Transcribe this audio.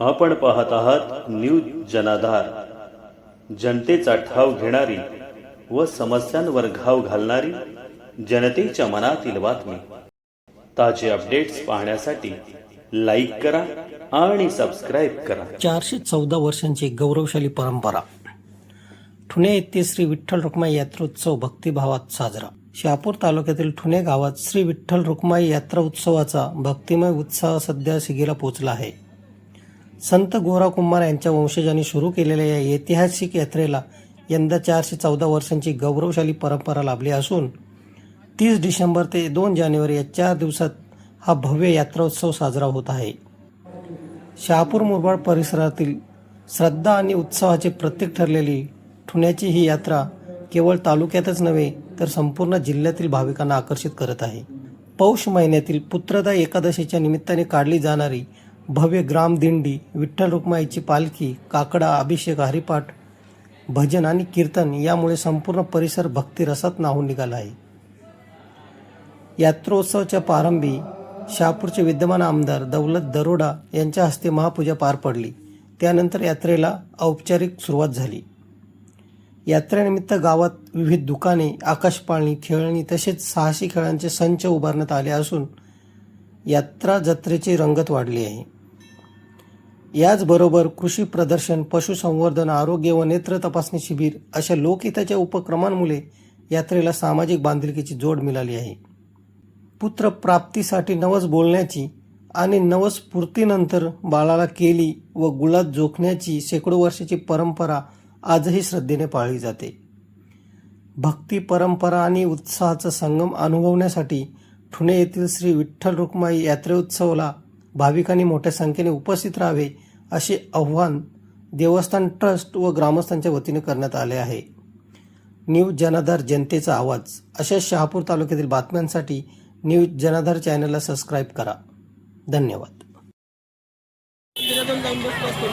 आपण पाहत आहात न्यूज जनाधार. जनतेचा ठाव घेणारी व समस्यांवर घाव घालणारी जनतेच्या मनातील बातमी. ताजे अपडेट्स पाहण्यासाठी लाईक करा आणि सबस्क्राईब करा. चारशे चौदा वर्षांची गौरवशाली परंपरा. ठुणे येथे श्री विठ्ठल रुक्माई यात्रोत्सव भक्तिभावात साजरा. शहापूर तालुक्यातील ठुणे गावात श्री विठ्ठल रुक्माई यात्रा उत्सवाचा भक्तिमय उत्साह सध्या शिगेला पोहोचला आहे. संत गोरा कुंभार यांच्या वंशजांनी सुरू केलेल्या या ऐतिहासिक यात्रेला यंदा चारशे चौदा वर्षांची गौरवशाली परंपरा लाभली असून तीस डिसेंबर ते दोन जानेवारी या चार दिवसात हा भव्य यात्रोत्सव साजरा होत आहे. शहापूर मुरबाड परिसरातील श्रद्धा आणि उत्सवाचे प्रतीक ठरलेली ठुण्याची ही यात्रा केवळ तालुक्यातच नव्हे तर संपूर्ण जिल्ह्यातील भाविकांना आकर्षित करत आहे. पौष महिन्यातील पुत्रदा एकादशीच्या निमित्ताने काढली जाणारी भव्य ग्रामदिंडी विठ्ठल रुक्माईची पालखी काकडा अभिषेक हरिपाठ भजन आणि कीर्तन यामुळे संपूर्ण परिसर भक्तिरसात नाहून निघाला आहे. यात्रोत्सवाच्या प्रारंभी शहापूरचे विद्यमान आमदार दौलत दरोडा यांच्या हस्ते महापूजा पार पडली. त्यानंतर यात्रेला औपचारिक सुरुवात झाली. यात्रेनिमित्त गावात विविध दुकाने आकाशपाळणी खेळणी तसेच साहसी खेळांचे संच उभारण्यात आले असून यात्रा जत्रेची रंगत वाढली आहे. याचबरोबर कृषी प्रदर्शन पशुसंवर्धन आरोग्य व नेत्र तपासणी शिबिर अशा लोकहिताच्या उपक्रमांमुळे यात्रेला सामाजिक बांधिलकीची जोड मिळाली आहे. पुत्र प्राप्तीसाठी नवस बोलण्याची आणि नवस पूर्तीनंतर बाळाला केली व गुलात जोखण्याची शेकडो वर्षाची परंपरा आजही श्रद्धेने पाळली जाते. भक्ती परंपरा आणि उत्साहाचा संगम अनुभवण्यासाठी ठुणे येथील श्री विठ्ठल रुक्माई यात्रोत्सवाला भाविकांनी मोठ्या संख्येने उपस्थित राहावे असे आव्हान देवस्थान ट्रस्ट व ग्रामस्थांच्या वतीने करण्यात आले आहे. न्यूज जनाधार जनतेचा आवाज. अशा शहापूर तालुक्यातील बातम्यांसाठी न्यूज जनाधार चॅनलला सबस्क्राईब करा. धन्यवाद. जाऊन बसतो